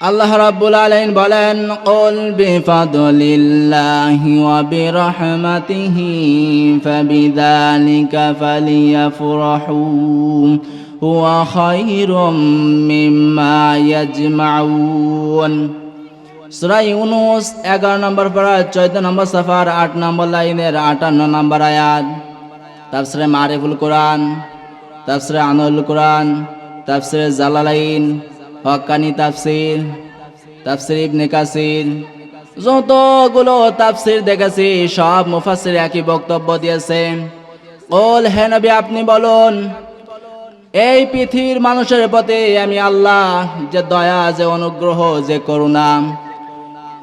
আল্লাহ রাব্বুল আলামিন বলেন, কুল বিফাদলিল্লাহি ওয়া বিরহমাতিহি ফাবিযালিকা ফালিয়াফরাহু, হুয়া খায়রুম মিম্মা ইয়াজমাউন। সূরা ইউনুস 11 নম্বর পারা 14 নম্বর সফার 8 নম্বর লাইনের 58 নম্বর আয়াত। তাফসিরে মারিফুল কোরআন, তাফসিরে আনুল কোরআন, তাফসিরে জালালাইন হক্কানি তাফসির তাফসির ইবনে কাসির। যতগুলো তাফসির দেখেছি, সব মুফাসসির একই বক্তব্য দিয়েছে। ওল হে নবী, আপনি বলুন, এই পৃথিবীর মানুষের প্রতি আমি আল্লাহ যে দয়া, যে অনুগ্রহ, যে করুণা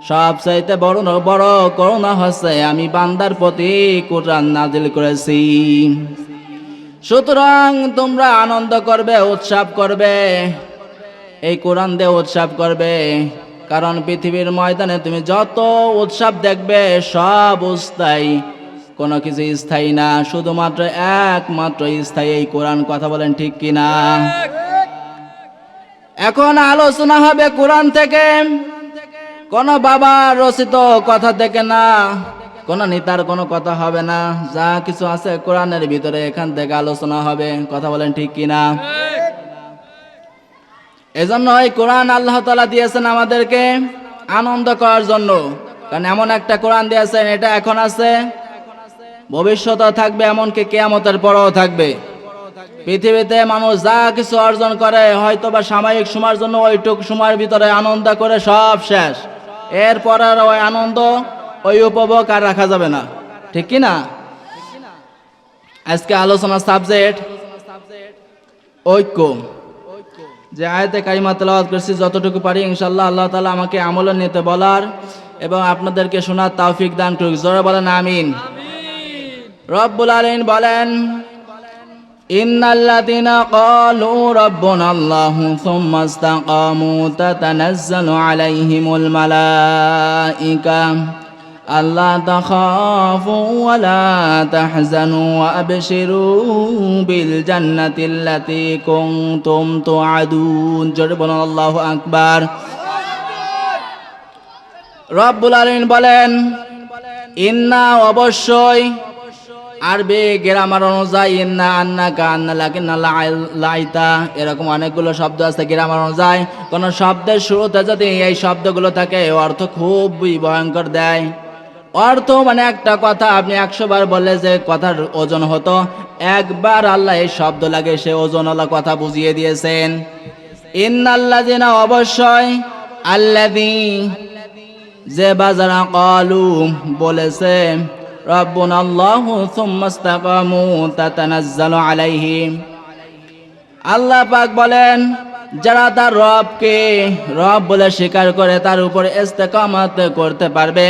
সব চাইতে বড় বড় করুণা হচ্ছে আমি বান্দার প্রতি কোরআন নাজিল করেছি। সুতরাং তোমরা আনন্দ করবে, উৎসব করবে এই কোরআন দিয়ে উৎসব করবে। কারণ পৃথিবীর ময়দানে তুমি যত উৎসব দেখবে, সব স্থায়ী। কোনো কিছু স্থায়ী না, শুধুমাত্র একমাত্র স্থায়ী এই কোরআন। কথা বলেন ঠিক কিনা এখন আলোচনা হবে কোরআন থেকে। কোন বাবা রচিত কথা থেকে না, কোন নেতার কোনো কথা হবে না। যা কিছু আছে কোরআনের ভিতরে এখান থেকে আলোচনা হবে। কথা বলেন ঠিক কিনা এজন্য এই কোরআন আল্লাহ তালা দিয়েছেন আমাদেরকে আনন্দ করার জন্য। কারণ এমন একটা কোরআন দিয়েছেন, এটা এখন আছে ভবিষ্যতে থাকবে, এমনকি কেয়ামতের পরেও থাকবে। পৃথিবীতে মানুষ যা কিছু অর্জন করে হয়তো বা সাময়িক সময়ের জন্য ওইটুক সময়ের ভিতরে আনন্দ করে সব শেষ। এরপর আর ওই আনন্দ, ওই উপভোগ আর রাখা যাবে না। ঠিক কি না? আজকে আলোচনার সাবজেক্ট ঐক্য। যে আয়তে কারিমা তেলাওয়াত করছি, যতটুকু পারি ইনশাল্লাহ আল্লাহ তালা আমাকে আমল নিতে বলার এবং আপনাদেরকে শোনার তৌফিক দান করুক। জোরে বলেন, আমিন। রব্বুল আলামিন বলেন, ইন্নাল্লাযীনা ক্বালু রাব্বুনা আল্লাহু তাতানাজ্জালু আলাইহিমুল মালাইকা আল্লা তাখাফু ওয়া লা তাহজানু ওয়া আবশিরু বিল জান্নাতিল্লাতী কুনতুম তুআদুন। জোরে বলুন, আল্লাহু আকবার। রব্বুল আলামিন বলেন, ইন্না অবশ্যই আরবি গ্রামার অনুযায়ী ইন্না আন্না কান্না লাকিন্না লাইতা। এরকম অনেকগুলো শব্দ আছে গ্রামার অনুযায়ী। কোন শব্দের শুরুতে যদি এই শব্দগুলো থাকে অর্থ খুবই ভয়ঙ্কর দেয়। অর্থ মানে একটা কথা, আপনি একশো বার বললে যে কথার ওজন হতো, একবার আল্লাহ এই শব্দ লাগে, সে ওজনওয়ালা কথা বুঝিয়ে দিয়েছেন। ইন্নাল্লাহ জিনা অবশ্যই আল্লাদি যে বাজারা কলু বলেছে রব্বুন আল্লাহ সুম্মাস্তাকামু তাতানাজ্জালু আলাইহিম আল্লাহ পাক বলেন, যারা তার রবকে রব বলে স্বীকার করে, তার উপর ইস্তেকামত করতে পারবে।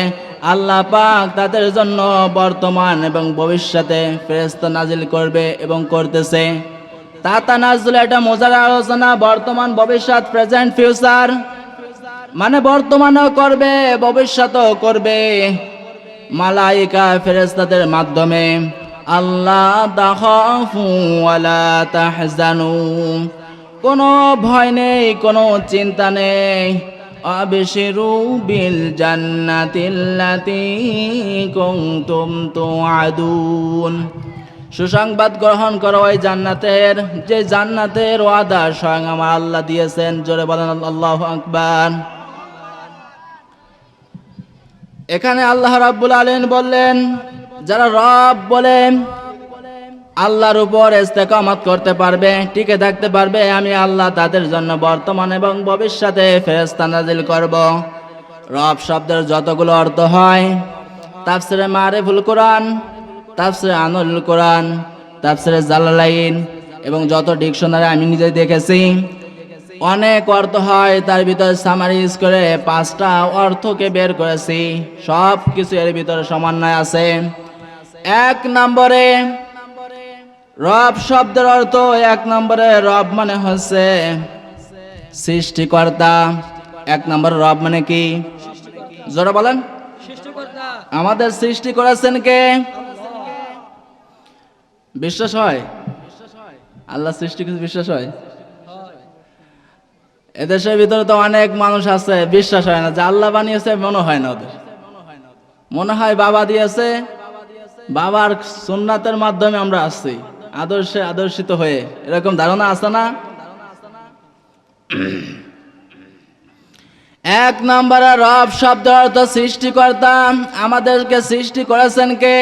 আল্লাহ পাক তাদের জন্য বর্তমান এবং ভবিষ্যতে ফেরেশতা নাজিল করবে এবং করতেছে। তাতা নাজুল এটা মজার আলোচনা, বর্তমান, ভবিষ্যৎ প্রেজেন্ট ফিউচার মানে বর্তমানেও করবে, ভবিষ্যতেও করবে মালাইকা ফেরেস্তাদের মাধ্যমে। আল্লাহ তাহজানু। কোনো ভয় নেই, কোনো চিন্তা নেই। বিল জান্নাতিল্লাতি কুনতুম তুআদুন। সুসংবাদ গ্রহণ করো ওই জান্নাতের, যে জান্নাতের ওয়াদা স্বয়ং আমার আল্লাহ দিয়েছেন। জোরে বলেন আল্লাহ আকবার। এখানে আল্লাহ রাব্বুল আলামিন বললেন, যারা রব বলেন আল্লাহর উপর ইস্তেকামত করতে পারবে, টিকে থাকতে পারবে, আমি আল্লাহ তাদের জন্য বর্তমান এবং ভবিষ্যতে ফেরেশতা নাজিল করব। রব শব্দের যতগুলো অর্থ হয়, তাফসিরে মারিফুল কোরআন, তাফসিরে আনুল কোরআন, তাফসিরে জালালাইন এবং যত ডিকশনারি আমি নিজে দেখেছি, অনেক অর্থ হয়, তার ভিতরে সামারিজ করে পাঁচটা অর্থকে বের করেছি সব কিছু এর ভিতরে সমন্বয় আছে। এক নম্বরে রব শব্দের অর্থ এক নম্বরে রব মানে হচ্ছে সৃষ্টিকর্তা। এক নম্বরে রব মানে কি? জোরে বলেন। আমাদের সৃষ্টি করেছেন কে? বিশ্বাস হয়? আল্লাহ সৃষ্টি কিছু বিশ্বাস হয়? এদেশের ভিতরে তো অনেক মানুষ আছে, বিশ্বাস হয় না। যে আল্লাহ বানিয়েছে, মনে হয় না ওদের। মনে হয় বাবা দিয়েছে, বাবার সুন্নাতের মাধ্যমে আমরা আসছি। আদর্শে আদর্শিত হয়ে। এরকম ধারণা আছে না? এক নম্বরে রব শব্দ অর্থ সৃষ্টিকর্তা। আমাদেরকে সৃষ্টি করেছেন কে?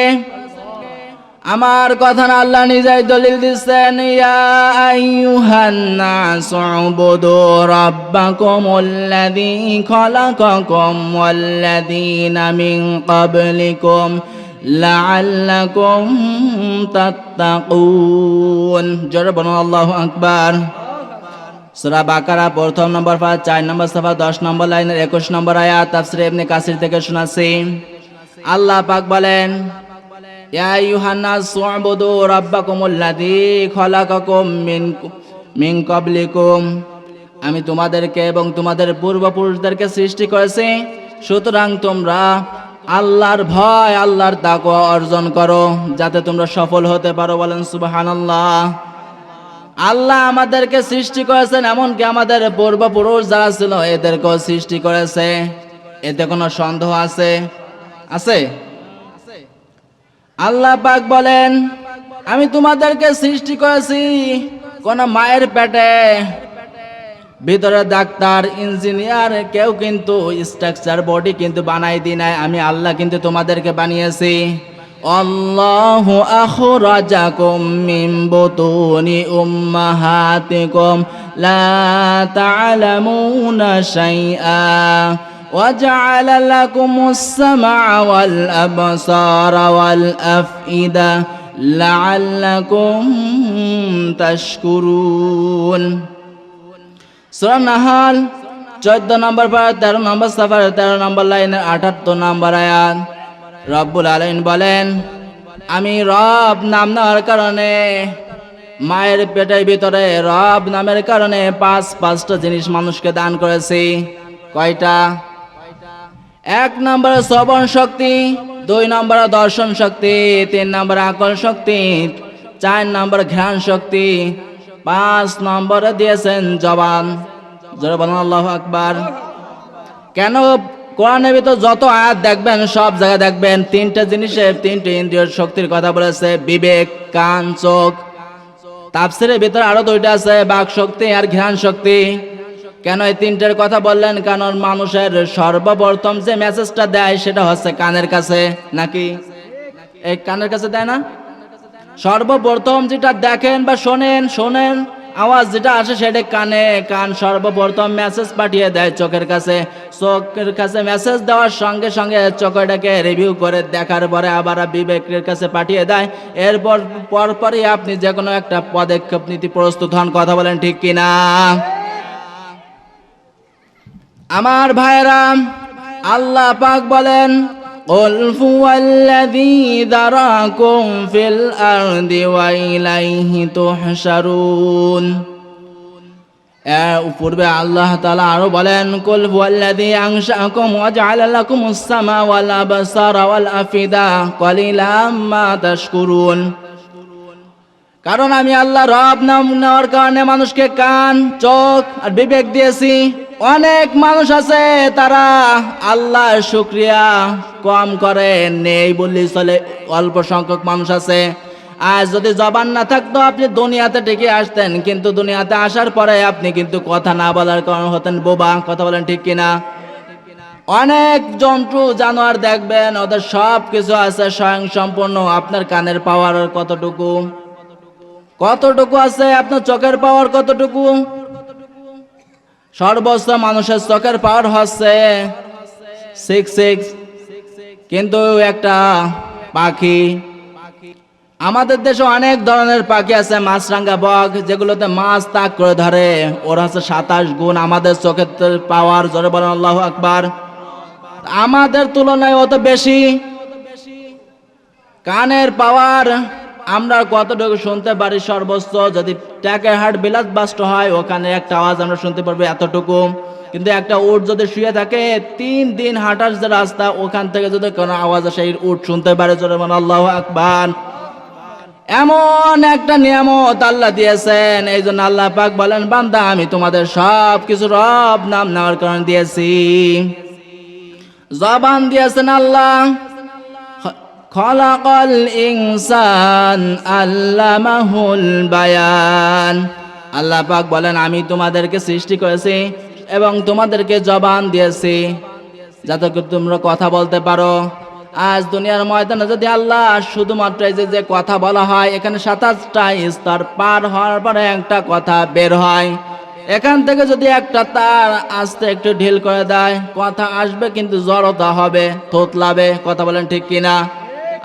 আমার কথা না আল্লাহ নিজেই দলিল দিচ্ছেন। ইয়া আইয়ুহান নাসু উবুদু খালাকাকুম ওয়াল্লাযীনা মিন ক্বাবলিকুম। লাআল্লাকুম তাত্তাকুন। জোরে বলুন, আল্লাহু আকবার। সূরা বাকারা, প্রথম নম্বর পাঁচ চার নম্বর সফা, দশ নম্বর লাইনের একুশ নম্বর আয়াত, তাফসির ইবনে কাসির থেকে শোনাচ্ছি। আল্লাহ পাক বলেন, ইয়া আইয়ুহান্নাস উ'বুদু রাব্বাকুমুল্লাযী খালাকাকুম মিন মিন ক্বাবলিকুম। আমি তোমাদেরকে এবং তোমাদের পূর্বপুরুষদেরকে সৃষ্টি করেছি, সুতরাং তোমরা আল্লাহর ভয়, আল্লাহর তাকওয়া অর্জন করো, যাতে তোমরা সফল হতে পারো বলেন সুবহানাল্লাহ। আল্লাহ আমাদেরকে সৃষ্টি করেছেন এমনকি আমাদের পূর্বপুরুষ যারা ছিল, এদেরকেও সৃষ্টি করেছে। এতে কোনো সন্দেহ আছে? আছে? আল্লাহ পাক বলেন, আমি তোমাদেরকে সৃষ্টি করেছি কোন মায়ের পেটে ভিতরে ডাক্তার ইঞ্জিনিয়ার কেউ কিন্তু স্ট্রাকচার বডি কিন্তু বানাই দি নাই আমি আল্লাহ কিন্তু তোমাদেরকে বানিয়েছি আল্লাহু আখরাজাকুম মিন বুতুনি উম্মাহাতিকুম লা তা'লামুনা শাইআ وجعل لكم السمع والأبصار والأفئدة لعلكم تشكرون সূরা নাহাল, চোদ্দ নম্বর পারা তেরো নম্বর সাফার, তেরো নম্বর লাইনের আঠাত্তর নম্বর আয়াত। রব্বুল আলমিন বলেন, আমি রব নাম নেওয়ার কারণে, মায়ের পেটের ভিতরে রব নামের কারণে পাঁচ, পাঁচটা জিনিস মানুষকে দান করেছি। কয়টা? এক নম্বরে শ্রবণ শক্তি, দুই নম্বরে দর্শন শক্তি, তিন নম্বরে আকল শক্তি, চার নম্বর ঘ্রাণ শক্তি পাঁচ নম্বরে দিয়েছেন জবান। আল্লাহ আকবার। কেন কোরআনের ভিতর যত আয়াত দেখবেন, সব জায়গায় দেখবেন, তিনটা জিনিসের তিনটে ইন্দ্রিয় শক্তির কথা বলেছে, বিবেক, কান, চোখ। তাপসিরের ভিতরে আরও দুইটা আছে, বাক শক্তি আর ঘ্রাণ শক্তি। কেন এই তিনটের কথা বললেন? কারণ মানুষের সর্বপ্রথম যে মেসেজটা দেয়, সেটা হচ্ছে কানের কাছে, নাকি? এই কানের কাছে দেয় না? সর্বপ্রথম যেটা দেখেন বা শোনেন শোনেন, আওয়াজ যেটা আসে সেটা কানে, কান সর্বপ্রথম মেসেজ পাঠিয়ে দেয় চোখের কাছে। চোখের কাছে মেসেজ দেওয়ার সঙ্গে সঙ্গে চোখটাকে রিভিউ করে দেখার পরে আবার বিবেকের কাছে পাঠিয়ে দেয়। এরপর, পরপরই আপনি যে কোনো একটা পদক্ষেপ নীতি প্রস্তুত হন, কথা বলেন ঠিক কিনা? আমার ভাইরা আল্লাহ পাক বলেন قل هو الذي ذراكم في الأرض وإليه تحشرون এর পূর্বে আল্লাহ তাআলা আরো বলেন কুল হুয়াল্লাযী আনশাআকুম ওয়া জাআলা লাকুমুস সামা ওয়াল আবসারা ওয়াল আফিদা ক্বালিলাম মা তাশকুরুন কারণ আমি আল্লাহ রব নাম নেওয়ার কারণে মানুষকে কান চোখ আর বিবেক দিয়েছি অনেক মানুষ আছে, তারা আল্লাহর শুক্রিয়া কম করে, নেই বললেই চলে। অল্প সংখ্যক মানুষ আছে। আজ যদি জবান না থাকতো, আপনি দুনিয়াতে টিকে আসতেন। কিন্তু দুনিয়াতে আসার পরে আপনি কিন্তু কথা না বলার কারণ হতেন বোবা। কথা বলেন ঠিক কিনা? অনেক জন্তু, জানোয়ার দেখবেন, ওদের সব কিছু আছে স্বয়ং সম্পূর্ণ আপনার কানের পাওয়ার কতটুকু? কতটুকু আছে? আপনার চোখের পাওয়ার কতটুকু? সর্বোচ্চ মানুষের চোখের পাওয়ার হচ্ছে সিক্স সিক্স কিন্তু একটা পাখি। আমাদের দেশে অনেক ধরনের পাখি আছে মাছরাঙ্গা বক, যেগুলোতে মাছ তাক করে ধরে। ওর হচ্ছে সাতাশ গুণ আমাদের চোখের পাওয়ার, জোরে বলেন আল্লাহ আকবার। আমাদের তুলনায় অত বেশি। কানের পাওয়ার আমরা কতটুকু শুনতে পারি সর্বোচ্চ যদি ট্যাকের হাট বিলাস বাস্ট হয়, ওখানে একটা আওয়াজ আমরা শুনতে পারব এতটুকু। কিন্তু একটা উট যদি শুয়ে থাকে, তিন দিন হাঁটার যে রাস্তা, ওখান থেকে যদি কোনো আওয়াজ আসে, এই উট শুনতে পারে আল্লাহ আকবার। এমন একটা নিয়ামত আল্লাহ দিয়েছেন, এই জন্য আল্লাহ পাক বলেন, বান্দা, আমি তোমাদের সব কিছু রব নাম নেওয়ার কারণ দিয়েছি। জবান দিয়েছেন আল্লাহ। খলাকল ইনসান আল্লামাহুল বায়ান। আল্লাহ পাক বলেন, আমি তোমাদেরকে সৃষ্টি করেছি এবং তোমাদেরকে জবান দিয়েছি। যাতে তোমরা কথা বলতে পারো। আজ দুনিয়ার ময়দানে যদি আল্লাহ শুধুমাত্র এই যে কথা বলা হয়, এখানে সাতাশটা স্তর পার হওয়ার পরে একটা কথা বের হয়। এখান থেকে যদি একটা তার আস্তে একটু ঢিল করে দেয়, কথা আসবে কিন্তু জড়তা হবে, থোতলাবে। কথা বলেন ঠিক কিনা?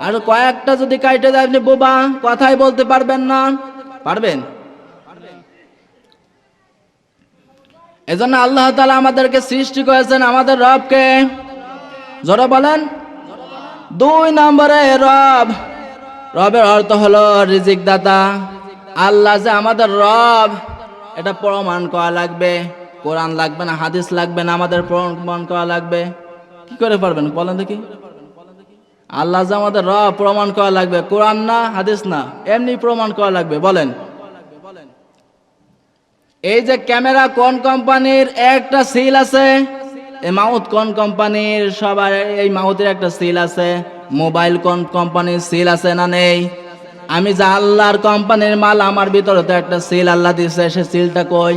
আর কয়েকটা যদি কাইটে দেয় আপনি বোবা, কথাই বলতে পারবেন না। পারবেন? এজন্য আল্লাহ তালা আমাদেরকে সৃষ্টি করেছেন আমাদের রবকে। জোরে বলেন? দুই নম্বরে রব। রবের অর্থ হলো রিজিক দাতা আল্লাহ যে আমাদের রব, এটা প্রমাণ করা লাগবে। কোরআন লাগবে না, হাদিস লাগবে না, আমাদের প্রমাণ করা লাগবে। কি করে পারবেন? বলেন দেখি। আল্লাহ যে আমাদের রব প্রমাণ করা লাগবে, কোরআন না, হাদিস না, এমনি প্রমাণ করা লাগবে, বলেন। এই যে ক্যামেরা কোন কোম্পানির? একটা সিল আছে। এই মাউথ কোন কোম্পানির? সবার এই মাউথের একটা সিল আছে। মোবাইল কোন কোম্পানির সিল আছে না নেই? আমি যে আল্লাহর কোম্পানির মাল, আমার ভিতরে তো একটা সিল আল্লাহ দিছে সে সিলটা কই?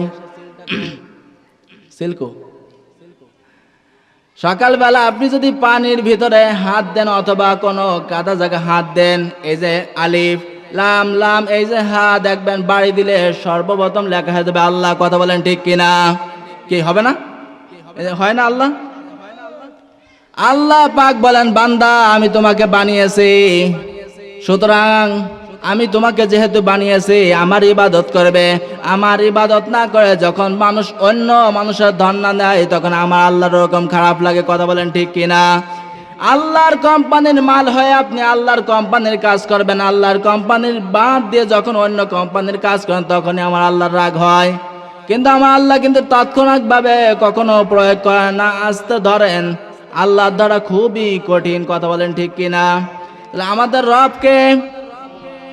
সিল সিলকো সকালবেলা আপনি যদি পানির ভিতরে হাত দেন অথবা কোনো কাদা জায়গায় হাত দেন, এই যে আলিফ, লাম লাম, এই যে হাত দেখবেন বাড়ি দিলে সর্বপ্রথম লেখা হয়ে যাবে আল্লাহ, কথা বলেন ঠিক কিনা? কি, হবে না? হয় না আল্লাহ? আল্লাহ পাক বলেন, বান্দা, আমি তোমাকে বানিয়েছি। সুতরাং আমি তোমাকে যেহেতু বানিয়েছি, আমার ইবাদত করবে। আমার ইবাদত না করে যখন মানুষ অন্য মানুষের ধর্ণা দেয়, তখন আমার আল্লাহর ওরকম খারাপ লাগে, কথা বলেন ঠিক কিনা? আল্লাহর কোম্পানির মাল হয়ে আপনি আল্লাহর কোম্পানির কাজ করবেন। আল্লাহর কোম্পানির বাদ দিয়ে যখন অন্য কোম্পানির কাজ করেন, তখনই আমার আল্লাহর রাগ হয়। কিন্তু আমার আল্লাহ কিন্তু তৎক্ষণাৎভাবে কখনো প্রয়োগ করে না, আসতে ধরেন। আল্লাহর দ্বারা খুবই কঠিন, কথা বলেন ঠিক কিনা? আমাদের রবকে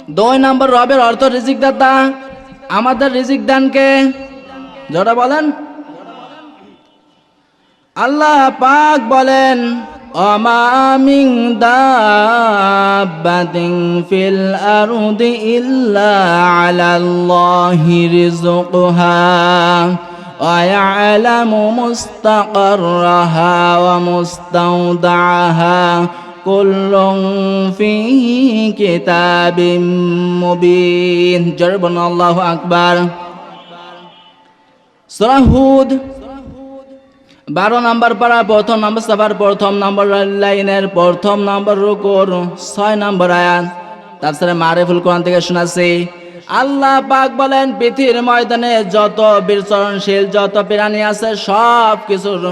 দুই নম্বর রবের অর্থ রিজিক দাতা আমাদের রিজিক দানকে যেটা বলেন আল্লাহ পাক বলেন অমামিং দাব্বাতিন ফিল আরদি ইল্লা আলাল্লাহি রিজকুহা ويعلم مستقرها ومستودعها কুল্ল ফি কিতাবিম মুবিন। জরবন আল্লাহু আকবার। সূরা হুদ, বারো নাম্বার পাড়া প্রথম নাম্বার সাফার, প্রথম নাম্বার লাইনের প্রথম নাম্বার রুকুর ছয় নাম্বার আয়াত। তাছাড়া মারেফুল কোরআন থেকে শোনাচ্ছি। আল্লাহ পাক বলেন, পৃথিবীর ময়দানে যত বিচরণশীল যত প্রাণী আছে সব কিছুর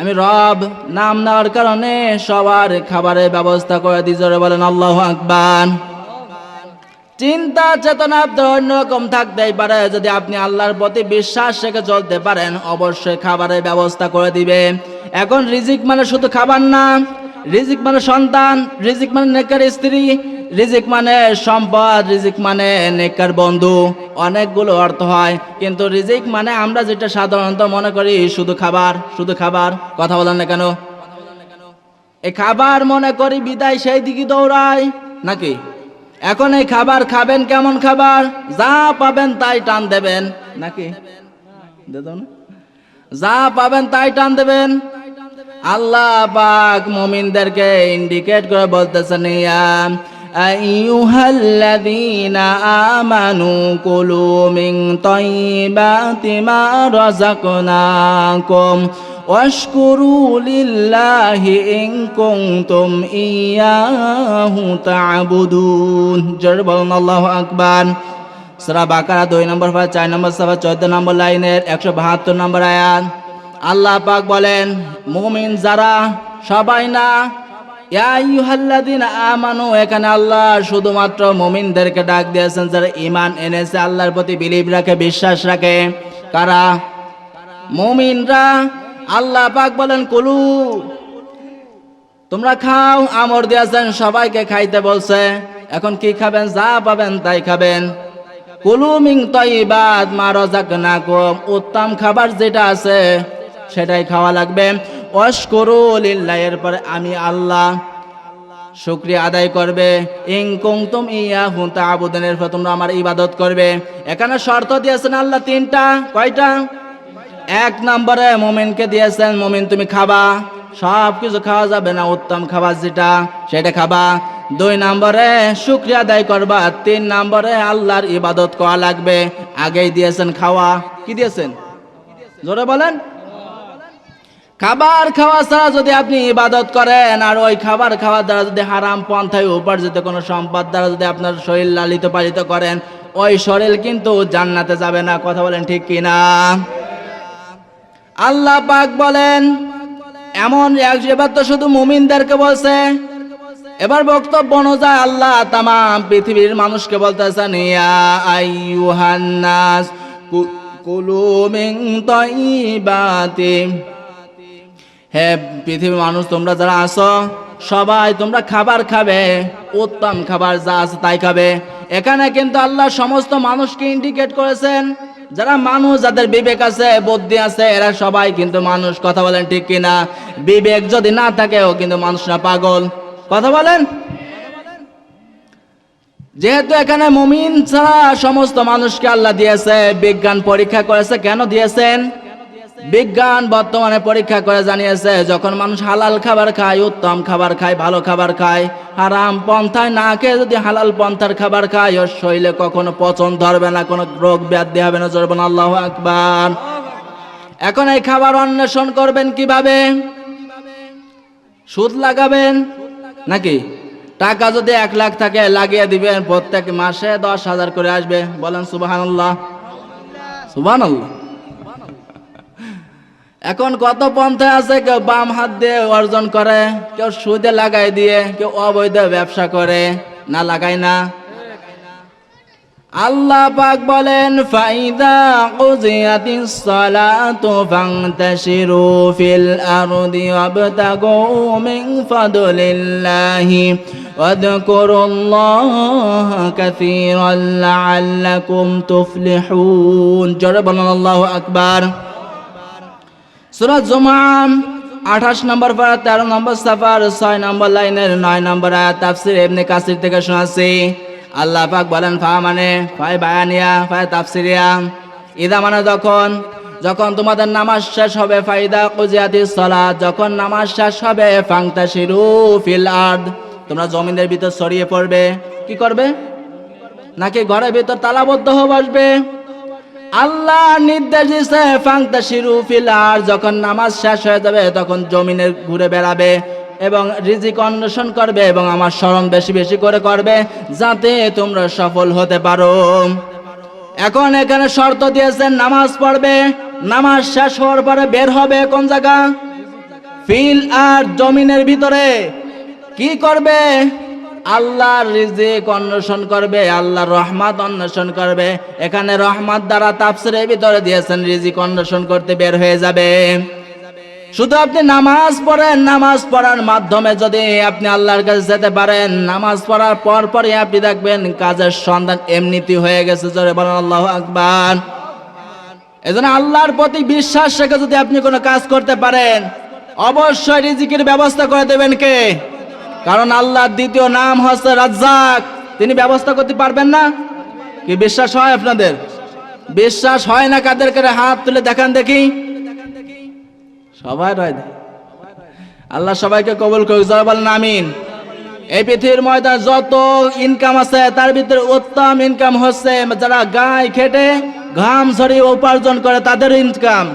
আমি রব, নাম নেওয়ার কারণে সবার খাবারের ব্যবস্থা করে দিই। জোরে বলেন, আল্লাহ আকবার। চিন্তা, চেতনা আপনার অন্যরকম থাকতেই পারে। যদি আপনি আল্লাহর প্রতি বিশ্বাস রেখে চলতে পারেন, অবশ্যই খাবারের ব্যবস্থা করে দিবে। এখন রিজিক মানে শুধু খাবার না, রিজিক মানে সন্তান, রিজিক মানে নেকার স্ত্রী, রিজিক মানে সম্পদ, রিজিক মানে নেকার বন্ধু। অনেকগুলো অর্থ হয়। কিন্তু রিজিক মানে আমরা যেটা সাধারণত মনে করি, শুধু খাবার শুধু খাবার। কথা বলেন না কেন? এই খাবার মনে করি বিদায় সেই দিকে দৌড়ায়, নাকি? এখন এই খাবার খাবেন কেমন খাবার? যা পাবেন তাই টান দেবেন, নাকি? যা পাবেন তাই টান দেবেন। আল্লাহ পাক মুমিনদেরকে ইন্ডিকেট করে বলতেছেন, ইয়া আইয়ুহাল্লাযীনা আমানু কুলু মিন তাইয়্যিবাতি মা রাযাকনাকুম واشكروا لله إن كنتم إياه تعبدون جربنا الله أكبر সূরা বাকারা দুই নম্বর পাঁচ চার নম্বর সভা চোদ্দ নম্বর লাইনের একশো বাহাত্তর নম্বর আয়াত আল্লাহ পাক বলেন মুমিন যারা সবাই না ইয়া আইয়ুহাল্লাযীনা আমানু, এখানে আল্লাহ শুধুমাত্র মুমিনদেরকে ডাক দিয়েছেন যারা ঈমান এনেছে, আল্লাহর প্রতি বিলিভ রাখে, বিশ্বাস রাখে। কারা? মুমিনরা। আল্লাহ পাক বলেন, কুলু, তোমরা খাও, আমর দিয়েছেন, সবাইকে খাইতে বলছে। এখন কি খাবেন? যা পাবেন তাই খাবেন। কুলু মিং তৈবাদ মা রজাক না উত্তম খাবার যেটা আছে, সেটাই খাওয়া লাগবে। অস্করু লিল্লাহ, এরপরে আমি আল্লাহ শুক্রিয়া আদায় করবে। ইং কুমতুম ইয়া হুন তাবুদানের পর তোমরা আমার ইবাদত করবে। এখানে শর্ত দিয়েছেন আল্লাহ তিনটা, কয়টা? এক নম্বরে মোমিনকে দিয়েছেন, মোমিন তুমি খাবা সব কিছু খাওয়া যাবে না, উত্তম খাবার যেটা, সেটা খাবা। দুই নম্বরে শুক্রিয়া আদায় করবা, তিন নম্বরে আল্লাহর ইবাদত করা লাগবে। আগেই দিয়েছেন খাওয়া, কি দিয়েছেন? জোরে বলেন। খাবার খাওয়া ছাড়া যদি আপনি ইবাদত করেন, আর ওই খাবার খাওয়ার দ্বারা যদি হারাম পন্থায় উপার্জিত কোনো সম্পদ দ্বারা যদি আপনার শরীর লালিত পালিত করেন, ওই শরীর কিন্তু জান্নাতে যাবে না। কথা বলেন ঠিক কিনা আল্লাহ পাক বলেন, এমন এবার তো শুধু মুমিনদেরকে বলছে। এবার বক্তব্য অনুযায়ী আল্লাহ তামাম পৃথিবীর মানুষকে বলতেছেন, ইয়া আইয়ুহান্নাস কুলু মিন তাইবাতি হে পৃথিবীর মানুষ, তোমরা যারা আছো, সবাই তোমরা খাবার খাবে, উত্তম খাবার যা আছে তাই খাবে। এখানে কিন্তু আল্লাহ সমস্ত মানুষকে ইন্ডিকেট করেছেন, যারা মানুষ, যাদের বিবেক আছে, বুদ্ধি আছে, এরা সবাই কিন্তু মানুষ। কথা বলেন ঠিক কিনা? বিবেক যদি না থাকেও কিন্তু মানুষরা পাগল। কথা বলেন? যেহেতু এখানে মুমিন ছাড়া সমস্ত মানুষকে আল্লাহ দিয়েছে, বিজ্ঞান পরীক্ষা করেছে, কেন দিয়েছেন? বিজ্ঞান বর্তমানে পরীক্ষা করে জানিয়েছে, যখন মানুষ হালাল খাবার খায়, উত্তম খাবার খায়, ভালো খাবার খায়, হারাম পন্থায় না খেয়ে যদি হালাল পন্থার খাবার খায়, ওর শরীরে কখনো পচন ধরবে না, কোনো রোগ ব্যাধি হবে না জরবেন আল্লাহ আকবার। এখন এই খাবার অন্বেষণ করবেন কীভাবে? সুদ লাগাবেন? নাকি? টাকা যদি এক লাখ থাকে, লাগিয়ে দিবেন, প্রত্যেক মাসে দশ হাজার করে আসবে। বলেন সুবাহান আল্লাহ এখন কত পন্থা আছে, কেউ বাম হাত দিয়ে অর্জন করে, কেউ সুদে লাগাই দিয়ে, কেউ অবৈধ ব্যবসা করে। না লাগায় না। আল্লাহ পাক বলেন, ফাইদা কুজিয়াতিস সালাতু ফান্তাশিরু ফিল আরদি ওয়াবতাগু মিন ফাদলিল্লাহি ওয়াদকুরুল্লাহা কাসীরান লাআল্লাকুম তুফলিহুন। জোরে বলুন, আল্লাহু আকবার। সূরা জুমাম, আঠাশ নম্বর পারা, তেরো নম্বর সাফার, ছয় নম্বর লাইনের, নয় নম্বর আয়াত তাফসির এমনি কাসির থেকে শোনাচ্ছি। আল্লাহ পাক বলেন, ফা মানে ফাই বায়ানিয়া, ফাই তাফসিরিয়া। ইদা মানে যখন যখন তোমাদের নামাজ শেষ হবে ফাইদা কুজিয়াতি সালাত যখন নামাজ শেষ হবে ফাংতা শিরু ফিল আর্দ। তোমরা জমিনের ভিতর ছড়িয়ে পড়বে। কি করবে? নাকি ঘরের ভিতর তালাবদ্ধ হয়ে বসবে? আল্লাহ নির্দেশ দিছে ফাংতা শিরু ফিলার যখন নামাজ শেষ হয়ে যাবে তখন জমিনে ঘুরে বেড়াবে এবং রিজিক অন্বেষণ করবে এবং আমার স্মরণ বেশি বেশি করে করবে যাতে তোমরা সফল হতে পারো। এখন এখানে শর্ত দিয়েছেন নামাজ পড়বে, নামাজ শেষ হওয়ার পরে বের হবে কোন জায়গা? ফিল আর জমিনের ভিতরে। কি করবে? আল্লাহর রিজিক অন্বেষণ করবে আল্লাহর রহমত অন্বেষণ করবে। এখানে রহমত দ্বারা তাফসিরের ভিতরে দিয়েছেন, রিজিক অন্বেষণ করতে বের হয়ে যাবে। শুধু আপনি নামাজ পড়েন, নামাজ পড়ার মাধ্যমে যদি আপনি আল্লাহর কাছে যেতে পারেন, নামাজ পড়ার পর পরই আপনি দেখবেন কাজের সন্ধান এমনিতে হয়ে গেছে, জোরে বলেন আল্লাহ আকবার। এজন্য আল্লাহর প্রতি বিশ্বাস রেখে যদি আপনি কোনো কাজ করতে পারেন, অবশ্যই রিজিকের ব্যবস্থা করে দেবেন কে? কারণ আল্লাহর দ্বিতীয় নাম হচ্ছে রাজ্জাক। তিনি ব্যবস্থা করতে পারবেন না? কি বিশ্বাস হয় আপনাদের? বিশ্বাস হয় না কাদের করে? হাত তুলে দেখান দেখি। সবাই রয়। আল্লাহ সবাইকে কবুল করুক, জয় বলেন আমিন। এই পৃথিবীর ময়দান যত ইনকাম আছে, তার ভিতরে উত্তম ইনকাম হচ্ছে যারা গায়ে খেটে, ঘাম ঝরিয়ে উপার্জন করে, তাদের ইনকাম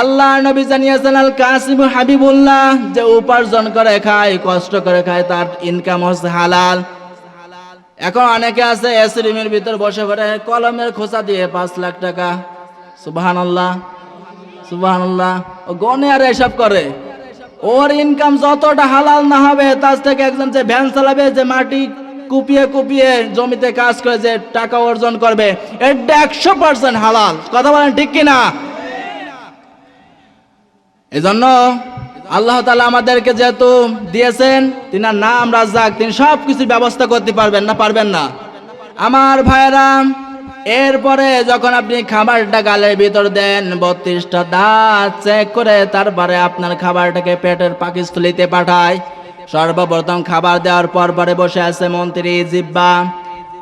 আল্লাহ নবী জানিয়েছেন, আল কাসিম হাবিবুল্লাহ যে উপার্জন করে খায়, কষ্ট করে খায়, তার ইনকাম হচ্ছে হালাল। এখন অনেকে আছে এসি ভিতর বসে পড়ে, কলমের খোসা দিয়ে পাঁচ লাখ টাকা। সুবাহান আল্লাহ সুবাহান আল্লাহ ও গনে আর এসব করে। ওর ইনকাম যতটা হালাল না হবে, তার থেকে একজন যে ভ্যান চালাবে, যে মাটি কুপিয়ে কুপিয়ে জমিতে কাজ করে, যে টাকা অর্জন করবে, এটা একশো পার্সেন্ট হালাল। কথা বলেন ঠিক কিনা? এজন্য আল্লাহ তালা আমাদেরকে যেহেতু দিয়েছেন, তিনার নাম রাজ্জাক, তিনি সব কিছু ব্যবস্থা করতে পারবেন না পারবেন না। আমার ভাইরা এরপরে যখন আপনি খাবারটা গালের ভিতর দেন, বত্রিশটা দাঁত চেক করে তারপরে আপনার খাবারটাকে পেটের পাকিস্থলিতে পাঠায়। সর্বপ্রথম খাবার দেওয়ার পর পরে বসে আছে মন্ত্রী জিব্বা।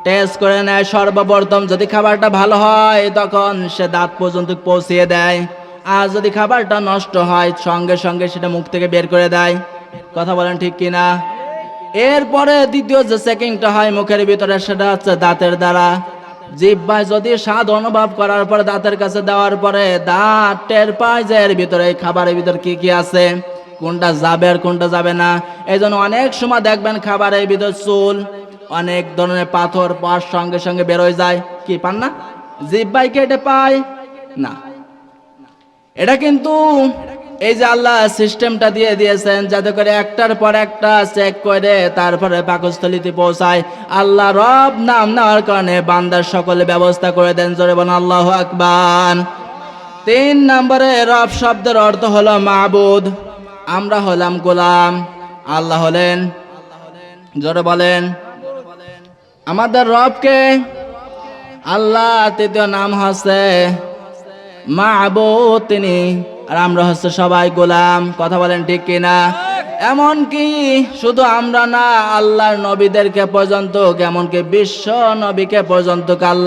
টেস্ট করে নেয় সর্বপ্রথম, যদি খাবারটা ভালো হয়, তখন সে দাঁত পর্যন্ত পৌঁছিয়ে দেয়। আর যদি খাবারটা নষ্ট হয়, সঙ্গে সঙ্গে সেটা মুখ থেকে বের করে দেয়। কথা বলেন ঠিক কিনা? এরপরে দ্বিতীয় যে চেকিংটা হয়, মুখের ভিতরে সেটা হচ্ছে দাঁতের দ্বারা। জিব্বায় যদি স্বাদ অনুভব করার পরে, দাঁতের কাছে দেওয়ার পরে, দাঁত টের পায় যে এর ভিতরে খাবারের ভিতর কি কি আছে, কোনটা যাবে আর কোনটা যাবে না। এই জন্য অনেক সময় দেখবেন খাবারের ভিতর চুল, অনেক ধরনের পাথর পাওয়ার সঙ্গে সঙ্গে বেরোয় যায়। কি, পান না? জিব্বাই কেটে পায়? না। এটা কিন্তু এই যে আল্লাহ সিস্টেমটা দিয়ে দিয়েছেন, যাতে করে একটার পর একটা চেক করে তারপরে পাকস্থলিতে পৌঁছায়। আল্লাহ রব নাম নেওয়ার কারণে বান্দার সকলে ব্যবস্থা করে দেন, জোরে বন আল্লাহ আকবার। তিন নম্বরে রব শব্দের অর্থ হলো মাবুদ। আমরা হলাম গোলাম। আল্লাহ হলেন। জোরে বলেন। আমাদের রবকে আল্লাহ তৃতীয় নাম হচ্ছে মা আবু তিনি, আর আমরা হচ্ছে সবাই গোলাম। কথা বলেন ঠিক কিনা? এমন কি শুধু আমরা না, আল্লাহর নবীদেরকে পর্যন্ত এমনকি বিশ্ব নবীকে পর্যন্ত আল্লাহ